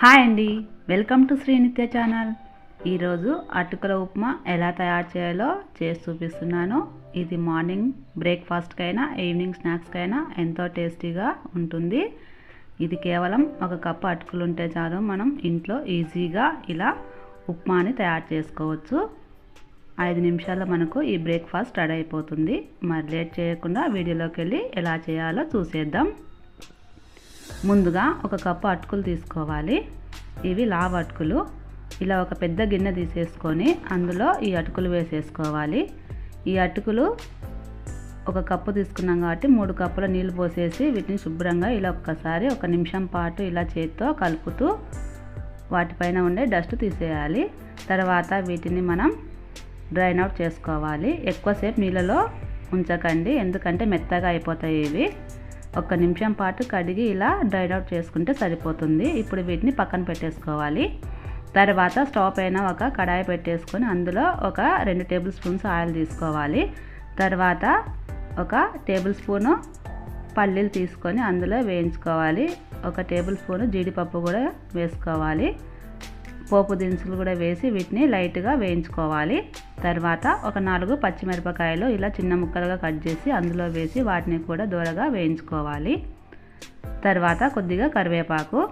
Hi అండి. Welcome to Srinitya channel. ఈరోజు అటుకుల ఉప్మా ఎలా తయారు చేయాలో చేసి చూపిస్తున్నాను. ఇది మార్నింగ్ బ్రేక్ఫాస్ట్కైనా ఈవినింగ్ స్నాక్స్కైనా ఎంతో టేస్టీగా ఉంటుంది. ఇది కేవలం ఒక కప్పు అటుకులు ఉంటే చాలు మనం ఇంట్లో ఈజీగా ఇలా ఉప్మాని తయారు చేసుకోవచ్చు. ఐదు నిమిషాల్లో మనకు ఈ బ్రేక్ఫాస్ట్ రెడీ అయిపోతుంది. మరి లేట్ చేయకుండా వీడియోలోకి వెళ్ళి ఎలా చేయాలో చూసేద్దాం. ముందుగా ఒక కప్పు అటుకులు తీసుకోవాలి. ఇవి లావ అటుకులు. ఇలా ఒక పెద్ద గిన్నె తీసేసుకొని అందులో ఈ అటుకులు వేసేసుకోవాలి. ఈ అటుకులు ఒక కప్పు తీసుకున్నాం కాబట్టి మూడు కప్పుల నీళ్ళు పోసేసి వీటిని శుభ్రంగా ఇలా ఒక్కసారి ఒక నిమిషం పాటు ఇలా చేతితో కలుపుతూ వాటిపైన ఉండే డస్ట్ తీసేయాలి. తర్వాత వీటిని మనం డ్రైన్ అవుట్ చేసుకోవాలి. ఎక్కువసేపు నీళ్ళలో ఉంచకండి. ఎందుకంటే మెత్తగా అయిపోతాయి ఇవి. ఒక నిమిషం పాటు కడిగి ఇలా డ్రైడ్ అవుట్ చేసుకుంటే సరిపోతుంది. ఇప్పుడు వీటిని పక్కన పెట్టేసుకోవాలి. తర్వాత స్టవ్ పైన ఒక కడాయి పెట్టేసుకొని అందులో ఒక రెండు టేబుల్ స్పూన్స్ ఆయిల్ తీసుకోవాలి. తర్వాత ఒక టేబుల్ స్పూను పల్లీలు తీసుకొని అందులో వేయించుకోవాలి. ఒక టేబుల్ స్పూను జీడిపప్పు కూడా వేసుకోవాలి. పోపు దినుసులు కూడా వేసి వీటిని లైట్గా వేయించుకోవాలి. తర్వాత ఒక నాలుగు పచ్చిమిరపకాయలు ఇలా చిన్న ముక్కలుగా కట్ చేసి అందులో వేసి వాటిని కూడా దూరగా వేయించుకోవాలి. తర్వాత కొద్దిగా కరివేపాకు.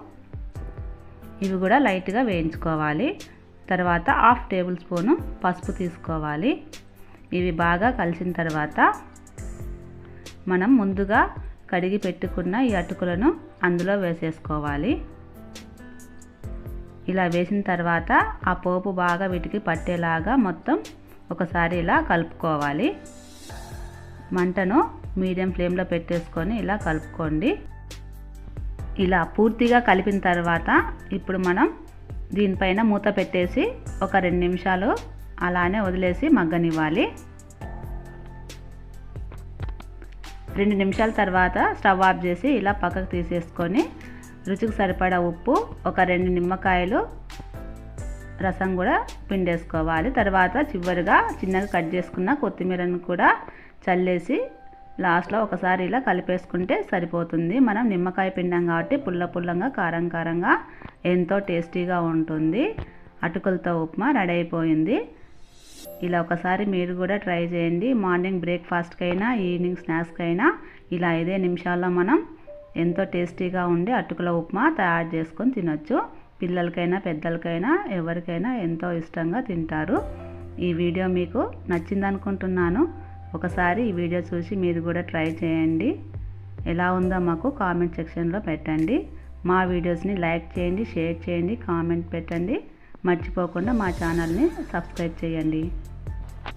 ఇవి కూడా లైట్గా వేయించుకోవాలి. తర్వాత హాఫ్ టేబుల్ స్పూను పసుపు తీసుకోవాలి. ఇవి బాగా కలిసిన తర్వాత మనం ముందుగా కడిగి పెట్టుకున్న ఈ అటుకులను అందులో వేసేసుకోవాలి. ఇలా వేసిన తర్వాత ఆ పోపు బాగా వీటికి పట్టేలాగా మొత్తం ఒకసారి ఇలా కలుపుకోవాలి. మంటను మీడియం ఫ్లేమ్లో పెట్టేసుకొని ఇలా కలుపుకోండి. ఇలా పూర్తిగా కలిపిన తర్వాత ఇప్పుడు మనం దీనిపైన మూత పెట్టేసి ఒక రెండు నిమిషాలు అలానే వదిలేసి మగ్గనివ్వాలి. రెండు నిమిషాల తర్వాత స్టవ్ ఆఫ్ చేసి ఇలా పక్కకు తీసేసుకొని రుచికి సరిపడా ఉప్పు ఒక రెండు నిమ్మకాయలు రసం కూడా పిండేసుకోవాలి. తర్వాత చివరిగా చిన్నగా కట్ చేసుకున్న కొత్తిమీరను కూడా చల్లేసి లాస్ట్లో ఒకసారి ఇలా కలిపేసుకుంటే సరిపోతుంది. మనం నిమ్మకాయ పిండాం కాబట్టి పుల్ల పుల్లంగా కారం కారంగా ఎంతో టేస్టీగా ఉంటుంది. అటుకులతో ఉప్మా రెడీ అయిపోయింది. ఇలా ఒకసారి మీరు కూడా ట్రై చేయండి. మార్నింగ్ బ్రేక్ఫాస్ట్కైనా ఈవినింగ్ స్నాక్స్కైనా ఇలా ఐదే నిమిషాల్లో మనం ఎంతో టేస్టీగా ఉండి అటుకుల ఉప్మా తయారు చేసుకొని తినొచ్చు. పిల్లలకైనా పెద్దలకైనా ఎవరికైనా ఎంతో ఇష్టంగా తింటారు. ఈ వీడియో మీకు నచ్చిందనుకుంటున్నాను. ఒకసారి ఈ వీడియో చూసి మీరు కూడా ట్రై చేయండి. ఎలా ఉందో మాకు కామెంట్ సెక్షన్లో పెట్టండి. మా వీడియోస్ని లైక్ చేయండి షేర్ చేయండి కామెంట్ పెట్టండి. మర్చిపోకుండా మా ఛానల్ని సబ్స్క్రైబ్ చేయండి.